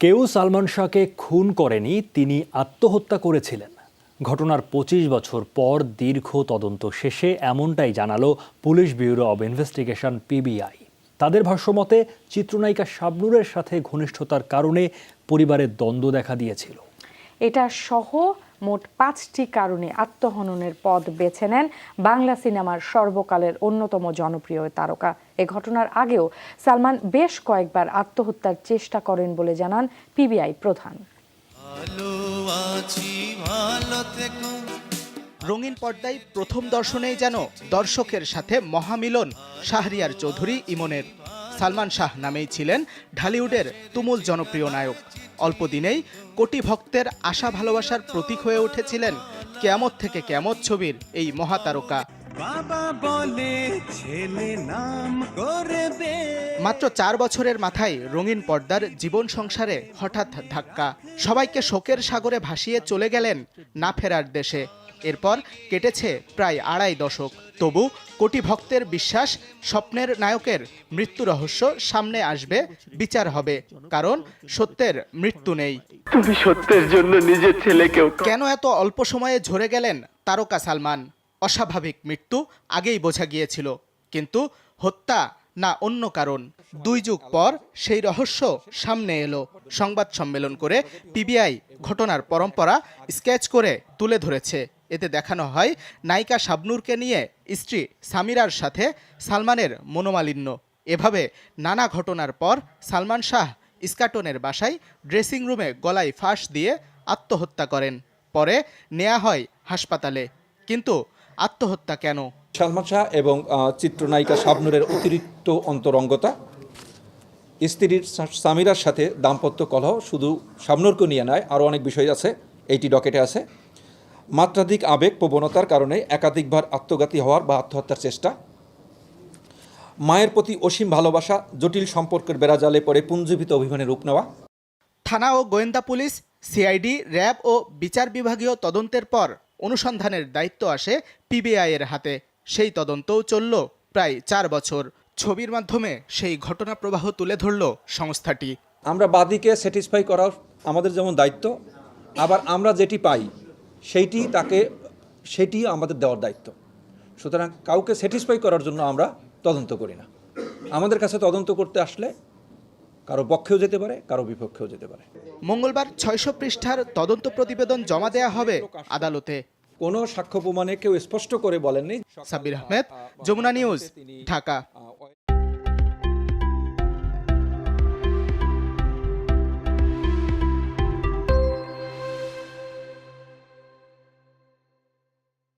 কেউ সালমান শাহকে খুন করেনি, তিনি আত্মহত্যা করেছিলেন। ঘটনার পঁচিশ বছর পর দীর্ঘ তদন্ত শেষে এমনটাই জানালো police bureau of investigation PBI. তাদের ভাষ্যমতে চিত্রনায়িকা শাবনুরের সাথে ঘনিষ্ঠতার কারণে পরিবারের দ্বন্দ্ব দেখা দিয়েছিল। এটা সহ মোট পাঁচটি কারণে আত্মহননের পথ বেছে নেন বাংলা সিনেমার সর্বকালের অন্যতম জনপ্রিয় তারকা। এ ঘটনার আগেও সালমান বেশ কয়েকবার আত্মহত্যার চেষ্টা করেন বলে জানান পিবিআই প্রধান। রঙিন পর্দায় প্রথম দর্শনেই যেন দর্শকের সাথে মহামিলন শাহরিয়ার চৌধুরী ইমনের। সালমান শাহ নামেই ছিলেন ঢালিউডের তুমুল জনপ্রিয় নায়ক। অল্প দিনেই কোটি ভক্তের আশা ভালোবাসার প্রতীক হয়ে উঠেছিলেন কেয়ামত থেকে কেয়ামত ছবির এই মহাতারকা। বাবা বলে ছেলে নাম করবে। মাত্র চার বছরের মাথায় রঙিন পর্দার জীবন সংসারে হঠাৎ ধাক্কা। সবাইকে শোকের সাগরে ভাসিয়ে চলে গেলেন না ফেরার দেশে। এরপর কেটেছে প্রায় আড়াই দশক। তবু কোটি ভক্তের বিশ্বাস স্বপ্নের নায়কের মৃত্যু রহস্য সামনে আসবে বিচার হবে কারণ সত্যের মৃত্যু নেই। তুমি সত্যের জন্য নিজের ছেলেকেও কেন এত অল্প সময়ে ঝরে গেলেন তারকা সালমান? অস্বাভাবিক মৃত্যু আগেই বোঝা গিয়েছিল কিন্তু হত্যা না অন্য কারণ। দুই যুগ পর সেই রহস্য সামনে এলো। সংবাদ সম্মেলন করে পিবিআই ঘটনার পরম্পরা স্কেচ করে তুলে ধরেছে। এতে দেখানো হয় নায়িকা শাবনুরকে নিয়ে স্ত্রী সামিরার সাথে সালমানের মনোমালিন্য। এভাবে নানা ঘটনার পর সালমান শাহ ইস্কাটনের বাসায় ড্রেসিং রুমে গলায় ফাঁস দিয়ে আত্মহত্যা করেন। পরে নেয়া হয় হাসপাতালে। কিন্তু আত্মহত্যা কেন? সালমান শাহ এবং চিত্রনায়িকা শাবনুরের অতিরিক্ত অন্তরঙ্গতা, স্ত্রীর সামিরার সাথে দাম্পত্য কলহ শুধু শাবনুরকে নিয়ে নয়, আরও অনেক বিষয় আছে এইটি ডকেটে আছে। মাত্রাধিক আবেগ প্রবণতার কারণে একাধিকবার আত্মঘাতী হওয়ার বা আত্মহত্যার চেষ্টা। মায়ের প্রতি অসীম ভালোবাসা জটিল সম্পর্কের বেড়াজালে পড়ে পুঞ্জীবিত অভিমানের রূপ নেওয়া। থানা ও গোয়েন্দা পুলিশ সিআইডি র্যাব ও বিচার বিভাগীয় তদন্তের পর অনুসন্ধানের দায়িত্ব আসে পিবিআই এর হাতে। সেই তদন্তও চলল প্রায় চার বছর। ছবির মাধ্যমে সেই ঘটনা প্রবাহ তুলে ধরল সংস্থাটি। আমরা বাদীকে স্যাটিসফাই করার আমাদের যেমন দায়িত্ব আবার আমরা যেটি পাই সেইটি তাকে সেটি আমাদের দেওয়ার দায়িত্ব। সুতরাং কাউকে স্যাটিসফাই করার জন্য আমরা তদন্ত করি না। আমাদের কাছে তদন্ত করতে আসলে কারও পক্ষেও যেতে পারে কারও বিপক্ষেও যেতে পারে। মঙ্গলবার ছয়শো পৃষ্ঠার তদন্ত প্রতিবেদন জমা দেয়া হবে আদালতে। কোনো সাক্ষ্য প্রমাণে কেউ স্পষ্ট করে বলেননি। সাব্বির আহমেদ যমুনা নিউজ ঢাকা।